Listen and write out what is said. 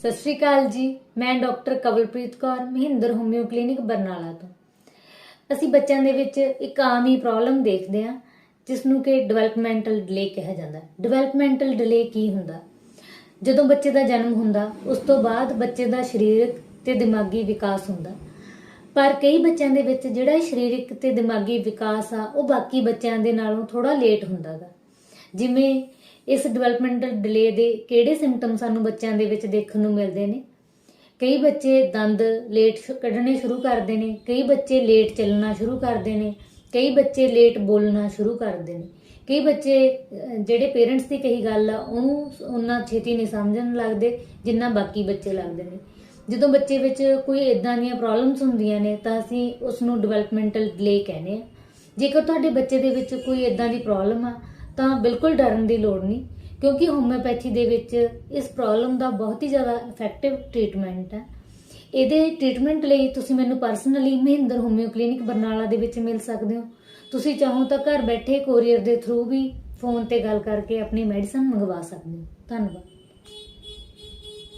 ਸਤਿ ਸ਼੍ਰੀ ਅਕਾਲ ਜੀ, ਮੈਂ doctor Kawalpreet Kaur, Mahinder homeo clinic Barnala ਤੋਂ। ਅਸੀਂ ਬੱਚਿਆਂ ਦੇ ਵਿੱਚ ਇੱਕ ਆਮ ਹੀ ਪ੍ਰੋਬਲਮ ਦੇਖਦੇ ਹਾਂ ਜਿਸ ਨੂੰ ਕਿ ਡਿਵੈਲਪਮੈਂਟਲ ਡਿਲੇ ਕਿਹਾ ਜਾਂਦਾ ਡਿਵੈਲਪਮੈਂਟਲ ਡਿਲੇ ਕੀ ਹੁੰਦਾ? ਜਦੋਂ ਬੱਚੇ ਦਾ ਜਨਮ ਹੁੰਦਾ, ਉਸ ਤੋਂ ਬਾਅਦ ਬੱਚੇ ਦਾ ਸਰੀਰਕ ਤੇ ਦਿਮਾਗੀ ਵਿਕਾਸ ਹੁੰਦਾ। ਪਰ ਕਈ ਬੱਚਿਆਂ ਦੇ ਵਿੱਚ ਜਿਹੜਾ ਸਰੀਰਕ ਤੇ ਦਿਮਾਗੀ ਵਿਕਾਸ ਆ, ਉਹ ਬਾਕੀ ਬੱਚਿਆਂ ਦੇ ਨਾਲੋਂ ਥੋੜਾ ਲੇਟ ਹੁੰਦਾ ਗਾ। ਜਿਵੇਂ ਇਸ ਡਿਵੈਲਪਮੈਂਟਲ ਡਿਲੇ ਦੇ ਕਿਹੜੇ ਸਿੰਪਟਮ ਸਾਨੂੰ ਬੱਚਿਆਂ ਦੇ ਵਿੱਚ ਦੇਖਣ ਨੂੰ ਮਿਲਦੇ ਨੇ? ਕਈ ਬੱਚੇ ਦੰਦ ਲੇਟ ਕੱਢਣੇ ਸ਼ੁਰੂ ਕਰਦੇ ਨੇ, ਕਈ ਬੱਚੇ ਲੇਟ ਚੱਲਣਾ ਸ਼ੁਰੂ ਕਰਦੇ ਨੇ, ਕਈ ਬੱਚੇ ਲੇਟ ਬੋਲਣਾ ਸ਼ੁਰੂ ਕਰਦੇ ਨੇ। ਕਈ ਬੱਚੇ ਜਿਹੜੇ ਪੇਰੈਂਟਸ ਦੀ ਕਹੀ ਗੱਲ ਆ, ਉਹਨੂੰ ਉਹਨਾਂ ਛੇਤੀ ਨਹੀਂ ਸਮਝਣ ਲੱਗਦੇ, ਜਿੰਨਾ ਬਾਕੀ ਬੱਚੇ ਲੱਗਦੇ ਨੇ। ਜਦੋਂ ਬੱਚੇ ਵਿੱਚ ਕੋਈ ਇਦਾਂ ਦੀਆਂ ਪ੍ਰੋਬਲਮਸ ਹੁੰਦੀਆਂ ਨੇ, ਤਾਂ ਅਸੀਂ ਉਸ ਨੂੰ ਡਿਵੈਲਪਮੈਂਟਲ ਡਿਲੇ ਕਹਿੰਦੇ ਆ। ਜੇਕਰ ਤੁਹਾਡੇ ਬੱਚੇ ਦੇ ਵਿੱਚ ਕੋਈ ਇਦਾਂ ਦੀ ਪ੍ਰੋਬਲਮ ਆ ਤਾਂ ਬਿਲਕੁਲ ਡਰਨ ਦੀ ਲੋੜ ਨਹੀਂ, ਕਿਉਂਕਿ ਹੋਮਿਓਪੈਥੀ ਦੇ ਵਿੱਚ ਇਸ ਪ੍ਰੋਬਲਮ ਦਾ ਬਹੁਤ ਹੀ ਜ਼ਿਆਦਾ ਇਫੈਕਟਿਵ ਟ੍ਰੀਟਮੈਂਟ ਹੈ। ਇਹਦੇ ਟ੍ਰੀਟਮੈਂਟ ਲਈ ਤੁਸੀਂ ਮੈਨੂੰ personally Mahinder homeo clinic Barnala ਦੇ ਵਿੱਚ ਮਿਲ ਸਕਦੇ ਹੋ। ਤੁਸੀਂ ਚਾਹੋ ਤਾਂ ਘਰ ਬੈਠੇ ਕੋਰੀਅਰ ਦੇ ਥਰੂ ਵੀ ਫੋਨ ਤੇ ਗੱਲ ਕਰਕੇ ਆਪਣੀ ਮੈਡੀਸਨ ਮੰਗਵਾ ਸਕਦੇ ਹੋ। ਧੰਨਵਾਦ।